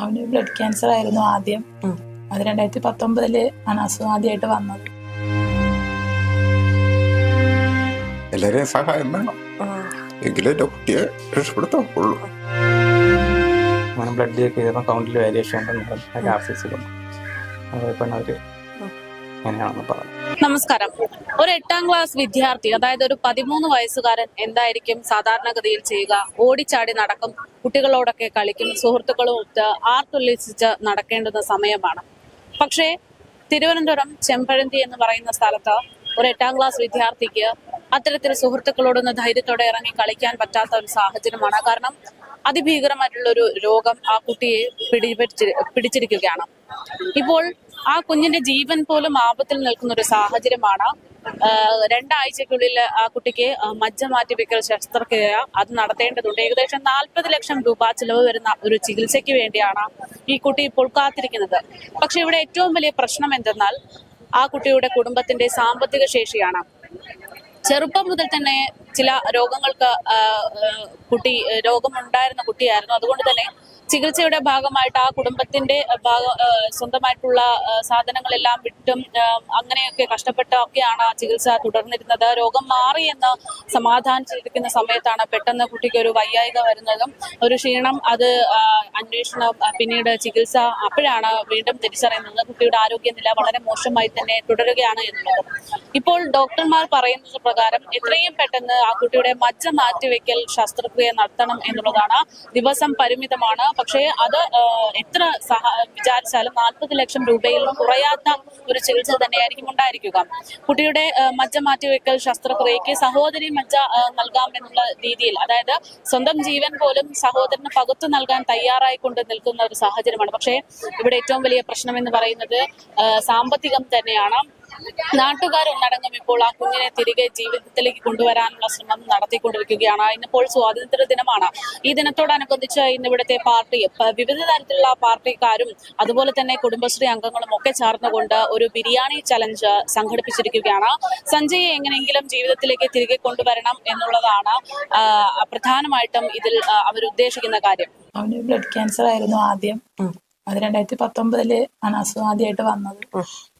അവന് blood cancer ആയിരുന്നു ആദ്യം. അത് രണ്ടായിരത്തി പത്തൊമ്പതിൽ ആണ് അസുഖം ആദ്യമായിട്ട് വന്നത്. എല്ലാവരെയും സഹായം വേണം. എങ്കിലേ കുട്ടിയെ രക്ഷപ്പെടുത്താൻ ബ്ലഡ് ചെക്ക് ചെയ്തപ്പോൾ കൗണ്ടിൽ വേരിയേഷൻ ഉണ്ടെന്ന് പറഞ്ഞു അത് ആർ സി സി അവർ അങ്ങനെയാണെന്ന് പറഞ്ഞു. നമസ്കാരം. ഒരു എട്ടാം ക്ലാസ് വിദ്യാർത്ഥി അതായത് ഒരു പതിമൂന്ന് വയസ്സുകാരൻ എന്തായിരിക്കും സാധാരണഗതിയിൽ ചെയ്യുക? ഓടിച്ചാടി നടക്കും കുട്ടികളോടൊക്കെ കളിക്കും സുഹൃത്തുക്കളും ഒത്ത് ആർത്തുല്ലസിച്ച് നടക്കേണ്ടുന്ന സമയമാണ്. പക്ഷേ തിരുവനന്തപുരം ചെമ്പഴന്തി എന്ന് പറയുന്ന സ്ഥലത്ത് ഒരു എട്ടാം ക്ലാസ് വിദ്യാർത്ഥിക്ക് അത്തരത്തിൽ സുഹൃത്തുക്കളോടൊന്ന് ധൈര്യത്തോടെ ഇറങ്ങി കളിക്കാൻ പറ്റാത്ത ഒരു സാഹചര്യമാണ്. കാരണം അതിഭീകരമായിട്ടുള്ള ഒരു രോഗം ആ കുട്ടിയെ പിടിപറ്റി പിടിച്ചിരിക്കുകയാണ്. ഇപ്പോൾ ആ കുഞ്ഞിന്റെ ജീവൻ പോലും ആപത്തിൽ നിൽക്കുന്ന ഒരു സാഹചര്യമാണ് രണ്ടാഴ്ചക്കുള്ളിൽ ആ കുട്ടിക്ക് മജ്ജ മാറ്റിവെക്കൽ ശസ്ത്രക്രിയ അത് നടത്തേണ്ടതുണ്ട്. ഏകദേശം നാൽപ്പത് ലക്ഷം രൂപ ചിലവ് വരുന്ന ഒരു ചികിത്സയ്ക്ക് വേണ്ടിയാണ് ഈ കുട്ടി ഇപ്പോൾ കാത്തിരിക്കുന്നത്. പക്ഷെ ഇവിടെ ഏറ്റവും വലിയ പ്രശ്നം എന്തെന്നാൽ ആ കുട്ടിയുടെ കുടുംബത്തിന്റെ സാമ്പത്തിക ശേഷിയാണ്. ചെറുപ്പം മുതൽ തന്നെ ചില രോഗങ്ങൾക്ക് കുട്ടി രോഗമുണ്ടായിരുന്ന കുട്ടിയായിരുന്നു. അതുകൊണ്ട് തന്നെ ചികിത്സയുടെ ഭാഗമായിട്ട് ആ കുടുംബത്തിന്റെ സ്വന്തമായിട്ടുള്ള സാധനങ്ങളെല്ലാം വിട്ടും അങ്ങനെയൊക്കെ കഷ്ടപ്പെട്ടൊക്കെയാണ് ആ ചികിത്സ തുടർന്നിരുന്നത്. രോഗം മാറി എന്ന് സമാധാനിച്ചിരിക്കുന്ന സമയത്താണ് പെട്ടെന്ന് കുട്ടിക്ക് ഒരു വയ്യായിക വരുന്നതും ഒരു ക്ഷീണം അത് അന്വേഷണം പിന്നീട് ചികിത്സ അപ്പോഴാണ് വീണ്ടും തിരിച്ചറിയുന്നത്. കുട്ടിയുടെ ആരോഗ്യനില വളരെ മോശമായി തന്നെ തുടരുകയാണ് എന്നുള്ളത്. ഇപ്പോൾ ഡോക്ടർമാർ പറയുന്നത് പ്രകാരം എത്രയും പെട്ടെന്ന് ആ കുട്ടിയുടെ മജ്ജ മാറ്റിവെക്കൽ ശസ്ത്രക്രിയ നടത്തണം എന്നുള്ളതാണ് ദിവസം പരിമിതമാണ്. പക്ഷേ അത് എത്ര സഹ വിചാരിച്ചാലും നാൽപ്പത് ലക്ഷം രൂപയിൽ കുറയാത്ത ഒരു ചികിത്സ തന്നെയായിരിക്കും ഉണ്ടായിരിക്കുക. കുട്ടിയുടെ മജ്ജ മാറ്റിവെക്കൽ ശസ്ത്രക്രിയക്ക് സഹോദരി മജ്ജ ആ, നൽകാം എന്നുള്ള രീതിയിൽ അതായത് സ്വന്തം ജീവൻ പോലും സഹോദരന് പകുത്തു നൽകാൻ തയ്യാറായിക്കൊണ്ട് നിൽക്കുന്ന ഒരു സാഹചര്യമാണ്. പക്ഷേ ഇവിടെ ഏറ്റവും വലിയ പ്രശ്നം എന്ന് പറയുന്നത് സാമ്പത്തികം തന്നെയാണ്. നാട്ടുകാരൊന്നടങ്കം ഇപ്പോൾ ആ കുഞ്ഞിനെ തിരികെ ജീവിതത്തിലേക്ക് കൊണ്ടുവരാനുള്ള ശ്രമം നടത്തിക്കൊണ്ടിരിക്കുകയാണ്. ഇന്നിപ്പോൾ സ്വാതന്ത്ര്യ ദിനമാണ്. ഈ ദിനത്തോടനുബന്ധിച്ച് ഇന്ന് ഇവിടുത്തെ പാർട്ടി വിവിധ തരത്തിലുള്ള പാർട്ടിക്കാരും അതുപോലെ തന്നെ കുടുംബശ്രീ അംഗങ്ങളും ഒക്കെ ചേർന്നുകൊണ്ട് ഒരു ബിരിയാണി ചലഞ്ച് സംഘടിപ്പിച്ചിരിക്കുകയാണ്. സഞ്ജയെ എങ്ങനെയെങ്കിലും ജീവിതത്തിലേക്ക് തിരികെ കൊണ്ടുവരണം എന്നുള്ളതാണ് പ്രധാനമായിട്ടും ഇതിൽ അവരുദ്ദേശിക്കുന്ന അവർ ഉദ്ദേശിക്കുന്ന കാര്യം. അവന് ബ്ലഡ് ക്യാൻസർ ആയിരുന്നു ആദ്യം. അത് രണ്ടായിരത്തി പത്തൊമ്പതിൽ ആണ് അസുഖം ആദ്യമായിട്ട് വന്നത്.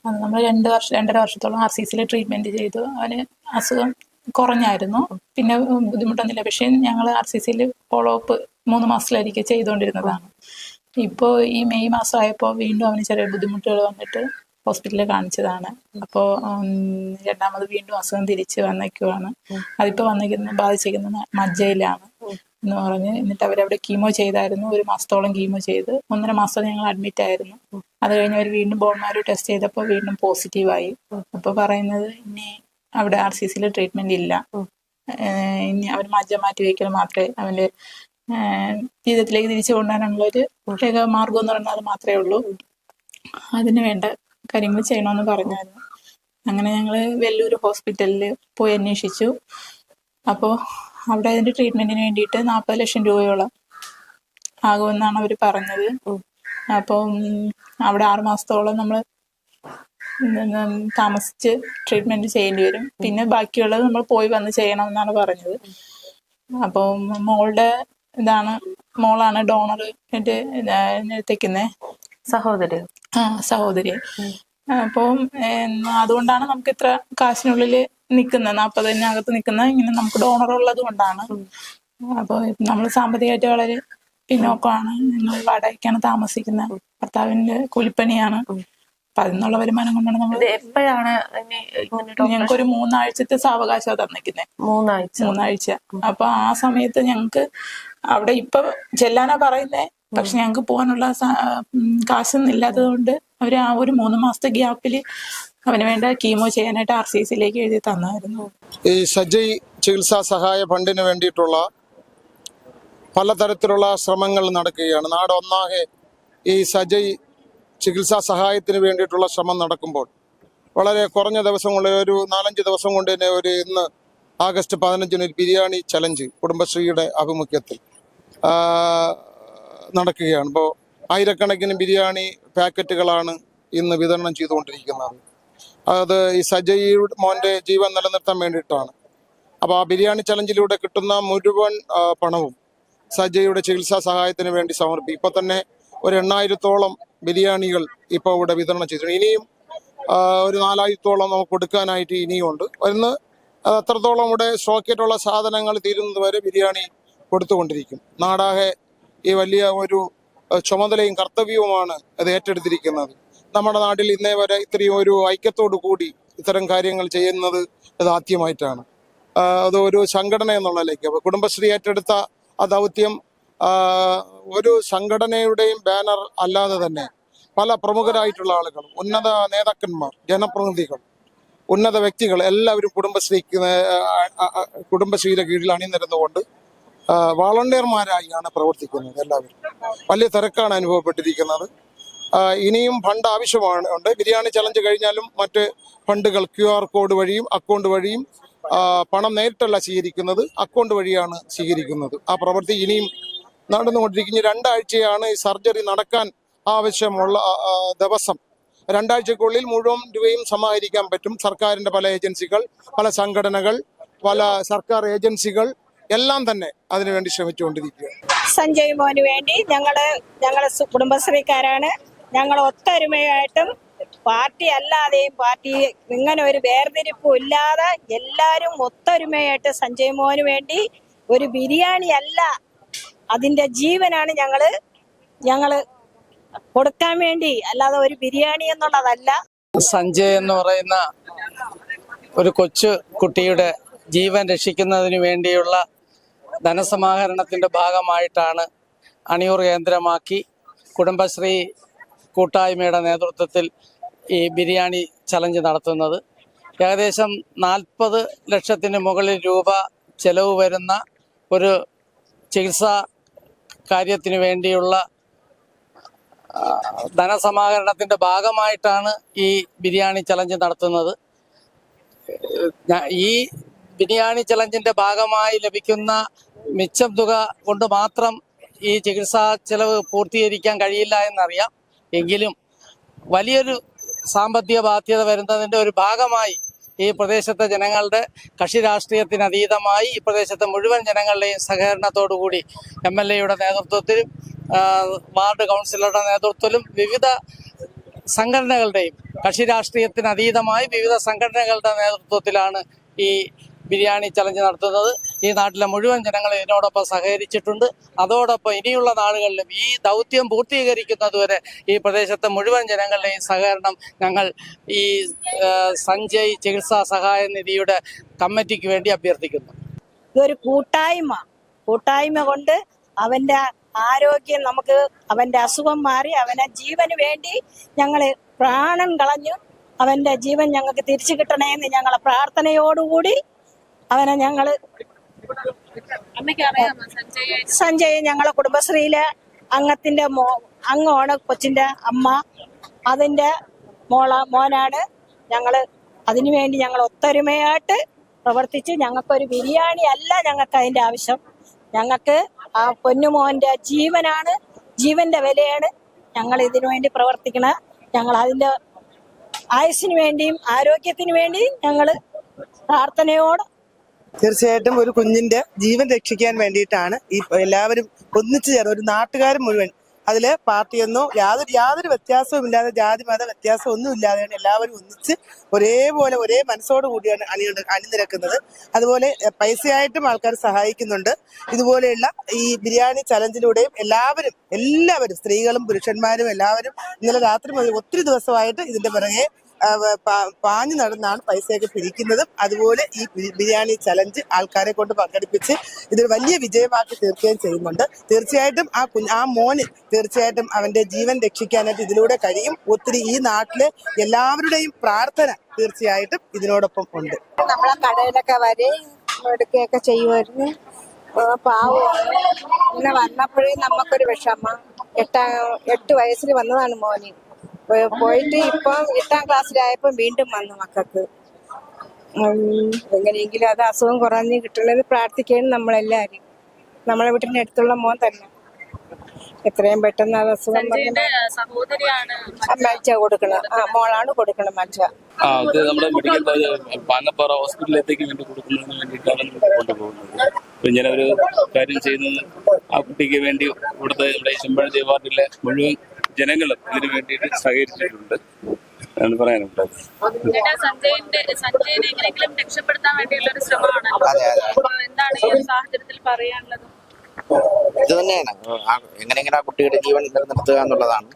അത് നമ്മൾ രണ്ട് വർഷം രണ്ടര വർഷത്തോളം ആർ സി സിയിൽ ട്രീറ്റ്മെന്റ് ചെയ്തു. അവന് അസുഖം കുറഞ്ഞായിരുന്നു. പിന്നെ ബുദ്ധിമുട്ടൊന്നുമില്ല. പക്ഷേ ഞങ്ങൾ ആർ സി സിയിൽ ഫോളോ അപ്പ് മൂന്ന് മാസത്തിലായിരിക്കും ചെയ്തുകൊണ്ടിരുന്നതാണ് ഇപ്പോൾ ഈ മെയ് മാസം ആയപ്പോൾ വീണ്ടും അവന് ചെറിയ ബുദ്ധിമുട്ടുകൾ വന്നിട്ട് ഹോസ്പിറ്റലിൽ കാണിച്ചതാണ്. അപ്പോൾ രണ്ടാമത് വീണ്ടും അസുഖം തിരിച്ച് വന്നേക്കുവാണ്. അതിപ്പോൾ വന്നിരിക്കുന്ന ബാധിച്ചിരിക്കുന്നത് മജ്ജയിലാണ്. എന്ന് പറഞ്ഞ് എന്നിട്ട് അവരവിടെ കീമോ ചെയ്തായിരുന്നു. ഒരു മാസത്തോളം കീമോ ചെയ്ത്. ഒന്നര മാസം ഞങ്ങൾ അഡ്മിറ്റ് ആയിരുന്നു. അത് കഴിഞ്ഞ് അവർ വീണ്ടും ബോൺമാരോ ടെസ്റ്റ് ചെയ്തപ്പോൾ വീണ്ടും പോസിറ്റീവായി അപ്പോൾ പറയുന്നത് ഇനി അവിടെ ആർ സി സിയിൽ ട്രീറ്റ്മെന്റ് ഇല്ല. ഇനി അവർ മജ്ജ മാറ്റി വയ്ക്കൽ മാത്രമേ അവന്റെ ജീവിതത്തിലേക്ക് തിരിച്ചു കൊണ്ടുവരാനുള്ള ഒരു ഏക മാർഗം എന്ന് പറഞ്ഞാൽ അത് മാത്രമേ ഉള്ളൂ. അതിന് വേണ്ട കാര്യങ്ങൾ ചെയ്യണമെന്ന് പറഞ്ഞായിരുന്നു. അങ്ങനെ ഞങ്ങൾ വെല്ലൂർ ഹോസ്പിറ്റലിൽ പോയി അന്വേഷിച്ചു. അപ്പോൾ അവിടെ അതിന്റെ ട്രീറ്റ്മെന്റിന് വേണ്ടിയിട്ട് നാൽപ്പത് ലക്ഷം രൂപയോളം ആകുമെന്നാണ് അവർ പറഞ്ഞത്. അപ്പം അവിടെ ആറ് മാസത്തോളം നമ്മൾ താമസിച്ച് ട്രീറ്റ്മെന്റ് ചെയ്യേണ്ടി വരും. പിന്നെ ബാക്കിയുള്ളത് നമ്മൾ പോയി വന്ന് ചെയ്യണം എന്നാണ് പറഞ്ഞത്. അപ്പോൾ മോളുടെ ഇതാണ് മോളാണ് ഡോണർ തെക്കുന്നേ. സഹോദരി. ആ സഹോദരി. അപ്പം അതുകൊണ്ടാണ് നമുക്ക് ഇത്ര കാശിനുള്ളിൽ നിൽക്കുന്നത് നാൽപ്പതിനകത്ത് നിൽക്കുന്ന ഇങ്ങനെ നമുക്ക് ഡോണർ ഉള്ളത് കൊണ്ടാണ്. അപ്പോൾ നമ്മൾ സാമ്പത്തികമായിട്ട് വളരെ പിന്നോക്കമാണ്. ഞങ്ങൾ വാടകയ്ക്കാണ് താമസിക്കുന്നത്. ഭർത്താവിന്റെ കൂലിപ്പണിയാണ്. അപ്പൊ അതിനുള്ള വരുമാനം കൊണ്ടാണ് നമ്മൾ എപ്പോഴാണ് ഞങ്ങൾക്ക് ഒരു മൂന്നാഴ്ചത്തെ സാവകാശം തന്നിരിക്കുന്നത് മൂന്നാഴ്ച. മൂന്നാഴ്ച. അപ്പൊ ആ സമയത്ത് ഞങ്ങക്ക് അവിടെ ഇപ്പൊ ചെല്ലാനാ പറയുന്നേ. പക്ഷെ ഞങ്ങക്ക് പോകാനുള്ള കാശൊന്നും ഇല്ലാത്തത് കൊണ്ട് അവർ ആ ഒരു മൂന്ന് മാസത്തെ ഗ്യാപ്പിൽ അവന് വേണ്ട കീമോ ചെയ്യാനായിട്ട് ആർ സി സിയിലേക്ക് എഴുതി തന്നായിരുന്നു. ഈ സജയ് ചികിത്സാ സഹായ ഫണ്ടിന് വേണ്ടിയിട്ടുള്ള പലതരത്തിലുള്ള ശ്രമങ്ങൾ നടക്കുകയാണ്. നാട് ഒന്നാകെ ഈ സജയ് ചികിത്സാ സഹായത്തിന് വേണ്ടിയിട്ടുള്ള ശ്രമം നടക്കുമ്പോൾ വളരെ കുറഞ്ഞ ദിവസം കൊണ്ട് ഒരു നാലഞ്ച് ദിവസം കൊണ്ട് തന്നെ ഒരു ഇന്ന് ആഗസ്റ്റ് പതിനഞ്ചിന് ഒരു ബിരിയാണി ചലഞ്ച് കുടുംബശ്രീയുടെ ആഭിമുഖ്യത്തിൽ നടക്കുകയാണ്. ഇപ്പോൾ ആയിരക്കണക്കിന് ബിരിയാണി പാക്കറ്റുകളാണ് ഇന്ന് വിതരണം ചെയ്തുകൊണ്ടിരിക്കുന്നത്. അത് ഈ സജയ് മോന്റെ ജീവൻ നിലനിർത്താൻ വേണ്ടിയിട്ടാണ്. അപ്പോൾ ആ ബിരിയാണി ചലഞ്ചിലൂടെ കിട്ടുന്ന മുഴുവൻ പണവും സജയുടെ ചികിത്സാ സഹായത്തിന് വേണ്ടി സമർപ്പിക്കും ഇപ്പൊ തന്നെ ഒരു എണ്ണായിരത്തോളം ബിരിയാണികൾ ഇപ്പോൾ ഇവിടെ വിതരണം ചെയ്തിട്ടുണ്ട്. ഇനിയും ഒരു നാലായിരത്തോളം നമുക്ക് കൊടുക്കാനായിട്ട് ഇനിയും ഉണ്ട് ഒന്ന് അത് അത്രത്തോളം ഇവിടെ സ്റ്റോക്കിയിട്ടുള്ള സാധനങ്ങൾ തീരുന്നത് വരെ ബിരിയാണി കൊടുത്തുകൊണ്ടിരിക്കും. നാടാകെ ഈ വലിയ ഒരു ചുമതലയും കർത്തവ്യവുമാണ് അത് ഏറ്റെടുത്തിരിക്കുന്നത്. നമ്മുടെ നാട്ടിൽ ഇന്നേ വരെ ഇത്രയും ഒരു ഐക്യത്തോടു കൂടി ഇത്തരം കാര്യങ്ങൾ ചെയ്യുന്നത് ഇത് ആദ്യമായിട്ടാണ്. അത് ഒരു സംഘടന എന്നുള്ളതിലേക്ക്. അപ്പൊ കുടുംബശ്രീ ഏറ്റെടുത്ത ആ ദൗത്യം ഒരു സംഘടനയുടെയും ബാനർ അല്ലാതെ തന്നെ പല പ്രമുഖരായിട്ടുള്ള ആളുകൾ ഉന്നത നേതാക്കന്മാർ ജനപ്രതിനിധികൾ ഉന്നത വ്യക്തികൾ എല്ലാവരും കുടുംബശ്രീക്ക് കുടുംബശ്രീയുടെ കീഴിൽ അണിനിരുന്നുകൊണ്ട് വളണ്ടിയർമാരായാണ് പ്രവർത്തിക്കുന്നത് എല്ലാവരും. വലിയ തിരക്കാണ് അനുഭവപ്പെട്ടിരിക്കുന്നത്. ഇനിയും ഫണ്ട് ആവശ്യമാണ് ഉണ്ട്. ബിരിയാണി ചലഞ്ച് കഴിഞ്ഞാലും മറ്റ് ഫണ്ടുകൾ ക്യു ആർ കോഡ് വഴിയും അക്കൗണ്ട് വഴിയും പണം നേരിട്ടല്ല സ്വീകരിക്കുന്നത്. അക്കൗണ്ട് വഴിയാണ് സ്വീകരിക്കുന്നത്. ആ പ്രവൃത്തി ഇനിയും നടന്നുകൊണ്ടിരിക്കുന്ന. രണ്ടാഴ്ചയാണ് ഈ സർജറി നടക്കാൻ ആവശ്യമുള്ള ദിവസം. രണ്ടാഴ്ചക്കുള്ളിൽ മുഴുവൻ രൂപയും സമാഹരിക്കാൻ പറ്റും. സർക്കാരിന്റെ പല ഏജൻസികൾ പല സംഘടനകൾ പല സർക്കാർ ഏജൻസികൾ എല്ലാം തന്നെ അതിനുവേണ്ടി ശ്രമിച്ചുകൊണ്ടിരിക്കുകയാണ്. സഞ്ജയ് മോന് വേണ്ടി ഞങ്ങൾ ഞങ്ങൾ സു- കുടുംബശ്രീക്കാരാണ്. ഞങ്ങൾ ഒത്തൊരുമയായിട്ടും പാർട്ടി അല്ലാതെയും പാർട്ടി ഇങ്ങനെ ഒരു വേർതിരിപ്പും ഇല്ലാതെ എല്ലാവരും ഒത്തൊരുമയായിട്ട് സഞ്ജയ് മോഹന് വേണ്ടി ഒരു ബിരിയാണി അല്ല അതിന്റെ ജീവനാണ് ഞങ്ങൾ ഞങ്ങൾ കൊടുക്കാൻ വേണ്ടി. അല്ലാതെ ഒരു ബിരിയാണി എന്നുള്ളതല്ല. സഞ്ജയ് എന്ന് പറയുന്ന ഒരു കൊച്ചു കുട്ടിയുടെ ജീവൻ രക്ഷിക്കുന്നതിന് വേണ്ടിയുള്ള ധനസമാഹരണത്തിന്റെ ഭാഗമായിട്ടാണ് അണിയൂർ കേന്ദ്രമാക്കി കുടുംബശ്രീ കൂട്ടായ്മയുടെ നേതൃത്വത്തിൽ ഈ ബിരിയാണി ചലഞ്ച് നടത്തുന്നത്. ഏകദേശം നാൽപ്പത് ലക്ഷത്തിന് മുകളിൽ രൂപ ചെലവ് വരുന്ന ഒരു ചികിത്സാ കാര്യത്തിന് വേണ്ടിയുള്ള ധനസമാഹരണത്തിന്റെ ഭാഗമായിട്ടാണ് ഈ ബിരിയാണി ചലഞ്ച് നടത്തുന്നത്. ഈ ബിരിയാണി ചലഞ്ചിന്റെ ഭാഗമായി ലഭിക്കുന്ന മിച്ചം തുക കൊണ്ട് മാത്രം ഈ ചികിത്സാ ചെലവ് പൂർത്തീകരിക്കാൻ കഴിയില്ല എന്നറിയാം. എങ്കിലും വലിയൊരു സാമ്പത്തിക ബാധ്യത വരുന്നതിന്റെ ഒരു ഭാഗമായി ഈ പ്രദേശത്തെ ജനങ്ങളുടെ കക്ഷി രാഷ്ട്രീയത്തിനതീതമായി ഈ പ്രദേശത്തെ മുഴുവൻ ജനങ്ങളുടെയും സഹകരണത്തോടുകൂടി എം എൽ എയുടെ നേതൃത്വത്തിലും വാർഡ് കൗൺസിലറുടെ നേതൃത്വത്തിലും വിവിധ സംഘടനകളുടെയും കക്ഷി രാഷ്ട്രീയത്തിനതീതമായി വിവിധ സംഘടനകളുടെ നേതൃത്വത്തിലാണ് ഈ ബിരിയാണി ചലഞ്ച് നടത്തുന്നത്. ഈ നാട്ടിലെ മുഴുവൻ ജനങ്ങളെ ഇതിനോടൊപ്പം സഹകരിച്ചിട്ടുണ്ട്. അതോടൊപ്പം ഇനിയുള്ള നാളുകളിലും ഈ ദൗത്യം പൂർത്തീകരിക്കുന്നതുവരെ ഈ പ്രദേശത്തെ മുഴുവൻ ജനങ്ങളുടെയും സഹകരണം ഞങ്ങൾ ഈ സഞ്ജയ് ചികിത്സാ സഹായ നിധിയുടെ കമ്മിറ്റിക്ക് വേണ്ടി അഭ്യർത്ഥിക്കുന്നു. ഇതൊരു കൂട്ടായ്മ. കൂട്ടായ്മ കൊണ്ട് അവന്റെ ആരോഗ്യം നമുക്ക് അവന്റെ അസുഖം മാറി അവനെ ജീവന് വേണ്ടി ഞങ്ങൾ പ്രാണൻ കളഞ്ഞു അവന്റെ ജീവൻ ഞങ്ങൾക്ക് തിരിച്ചു കിട്ടണേന്ന് ഞങ്ങളെ പ്രാർത്ഥനയോടുകൂടി അവനെ അറിയാമോ സഞ്ജയ്? ഞങ്ങളെ കുടുംബശ്രീയിലെ അംഗത്തിന്റെ മോ അംഗമാണ് കൊച്ചിന്റെ അമ്മ. അതിന്റെ മോള മോനാണ് ഞങ്ങൾ. അതിനുവേണ്ടി ഞങ്ങൾ ഒത്തൊരുമയായിട്ട് പ്രവർത്തിച്ച് ഞങ്ങൾക്കൊരു ബിരിയാണി അല്ല ഞങ്ങൾക്ക് അതിന്റെ ആവശ്യം. ഞങ്ങൾക്ക് ആ പൊന്നുമോന്റെ ജീവനാണ് ജീവന്റെ വിലയാണ് ഞങ്ങൾ ഇതിനു വേണ്ടി പ്രവർത്തിക്കണ. ഞങ്ങൾ അതിന്റെ ആയുസിന് വേണ്ടിയും ആരോഗ്യത്തിന് വേണ്ടിയും ഞങ്ങൾ പ്രാർത്ഥനയോടെ തീർച്ചയായിട്ടും ഒരു കുഞ്ഞിന്റെ ജീവൻ രക്ഷിക്കാൻ വേണ്ടിയിട്ടാണ് ഈ എല്ലാവരും ഒന്നിച്ചു ചേർന്ന് ഒരു നാട്ടുകാർ മുഴുവൻ അതിൽ പാർട്ടിയൊന്നും യാതൊരു യാതൊരു വ്യത്യാസവും ഇല്ലാതെ ജാതി മത വ്യത്യാസം ഒന്നും ഇല്ലാതെയാണ് എല്ലാവരും ഒന്നിച്ച് ഒരേപോലെ ഒരേ മനസ്സോട് കൂടിയാണ് അണി അണിനിരക്കുന്നത്. അതുപോലെ പൈസയായിട്ടും ആൾക്കാർ സഹായിക്കുന്നുണ്ട്. ഇതുപോലെയുള്ള ഈ ബിരിയാണി ചലഞ്ചിലൂടെയും എല്ലാവരും എല്ലാവരും സ്ത്രീകളും പുരുഷന്മാരും എല്ലാവരും ഇന്നലെ രാത്രി മുതൽ ഒത്തിരി ദിവസമായിട്ട് ഇതിന്റെ പിറകെ പാഞ്ഞു നടന്നാണ് പൈസയൊക്കെ പിരിക്കുന്നതും. അതുപോലെ ഈ ബിരിയാണി ചലഞ്ച് ആൾക്കാരെ കൊണ്ട് പങ്കെടുപ്പിച്ച് ഇതൊരു വലിയ വിജയമാക്കി തീർക്കുകയും ചെയ്യുന്നുണ്ട്. തീർച്ചയായിട്ടും ആ ആ മോന് തീർച്ചയായിട്ടും അവന്റെ ജീവൻ രക്ഷിക്കാനായിട്ട് ഇതിലൂടെ കഴിയും. ഒത്തിരി ഈ നാട്ടിലെ എല്ലാവരുടെയും പ്രാർത്ഥന തീർച്ചയായിട്ടും ഇതിനോടൊപ്പം ഉണ്ട്. നമ്മളെ കടയിലൊക്കെ വരെയും ചെയ്യുമായിരുന്നു. പാവമാണ് ഇങ്ങനെ വന്നപ്പോഴേ നമുക്കൊരു വിഷമ. എട്ടാ എട്ട് വയസ്സിൽ വന്നതാണ് മോന്. പോയിട്ട് ഇപ്പം എട്ടാം ക്ലാസ്സിലായപ്പോ വീണ്ടും വന്നു മക്കൾക്ക്. എങ്ങനെയെങ്കിലും അത് അസുഖം കുറഞ്ഞ് കിട്ടണമെന്ന് പ്രാർത്ഥിക്കാൻ നമ്മളെല്ലാരും നമ്മളെ വീട്ടിന്റെ അടുത്തുള്ള മോൻ തന്നെ. എത്രയും പെട്ടെന്ന് അത് അസുഖം മച്ച കൊടുക്കണം. ആ മോളാണ് കൊടുക്കണം മരിച്ച ആ അത് നമ്മുടെ മെഡിക്കൽ കോളേജ് പാങ്ങപ്പാറ ഹോസ്പിറ്റലിലേക്ക് വേണ്ടി കൊടുക്കുന്നതിന് വേണ്ടിയിട്ടാണ് നമ്മൾ കൊണ്ടുപോകുന്നത്. ഇപ്പൊ ഇങ്ങനെ ഒരു കാര്യം ചെയ്യുന്നത് ആ കുട്ടിക്ക് വേണ്ടി ഇവിടുത്തെ നമ്മുടെ ദേവാർഡിലെ വാർഡിലെ മുഴുവൻ ജനങ്ങളും ഇതിനു വേണ്ടിയിട്ട് സഹകരിച്ചിട്ടുണ്ട് ആണ് പറയാനുള്ളത് ചേട്ടാ സഞ്ജയിനെ എങ്ങനെയെങ്കിലും രക്ഷപ്പെടുത്താൻ വേണ്ടിയുള്ള ഒരു ശ്രമമാണല്ലോ അപ്പൊ എന്താണ് ഈ സാഹചര്യത്തിൽ പറയാനുള്ളത്? ഇത് തന്നെയാണ്. എങ്ങനെയെങ്കിലും ആ കുട്ടിയുടെ ജീവൻ നിലനിർത്തുക എന്നുള്ളതാണ്.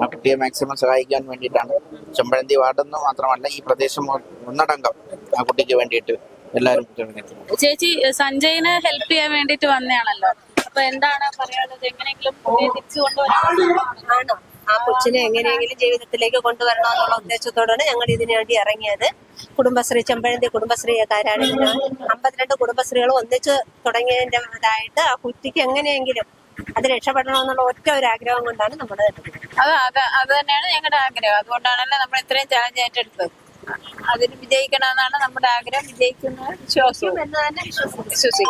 ആ കുട്ടിയെ മാക്സിമം സഹായിക്കാൻ വേണ്ടിയിട്ടാണ് ചെമ്പഴന്തി വാർഡെന്ന് മാത്രമല്ല ഈ പ്രദേശം ഒന്നടങ്കം ആ കുട്ടിക്ക് വേണ്ടിയിട്ട് എല്ലാവരും പിന്തുണയ്ക്കുന്നു. ചേച്ചി സഞ്ജയിനെ ഹെൽപ്പ് ചെയ്യാൻ വേണ്ടിട്ട് വന്നതാണല്ലോ അപ്പൊ എന്താണ് പറയാനുള്ളത്? എങ്ങനെയെങ്കിലും തിരിച്ചു കൊണ്ടുവരാൻ ആ കൊച്ചിനെ എങ്ങനെയെങ്കിലും ജീവിതത്തിലേക്ക് കൊണ്ടുവരണമെന്നുള്ള ഉദ്ദേശത്തോടാണ് ഞങ്ങൾ ഇതിനു വേണ്ടി ഇറങ്ങിയത്. കുടുംബശ്രീ ചെമ്പഴന്തി കുടുംബശ്രീക്കാരാണ് ഇതിന് അമ്പത്തിരണ്ട് കുടുംബശ്രീകൾ ഒന്നിച്ച് തുടങ്ങിയതിന്റെ ഇതായിട്ട് ആ കുട്ടിക്ക് എങ്ങനെയെങ്കിലും അത് രക്ഷപ്പെടണമെന്നുള്ള ഒറ്റ ഒരു ആഗ്രഹം കൊണ്ടാണ് നമ്മൾ അത് അത് അത് തന്നെയാണ് ഞങ്ങളുടെ ആഗ്രഹം. അതുകൊണ്ടാണല്ലോ നമ്മൾ ഇത്രയും ചാലഞ്ച് ഏറ്റെടുത്തത്. അതിന് വിജയിക്കണമെന്നാണ് നമ്മുടെ ആഗ്രഹം. വിജയിക്കുന്ന വിശ്വാസം എന്ന് തന്നെ വിശ്വസിക്കുന്നു.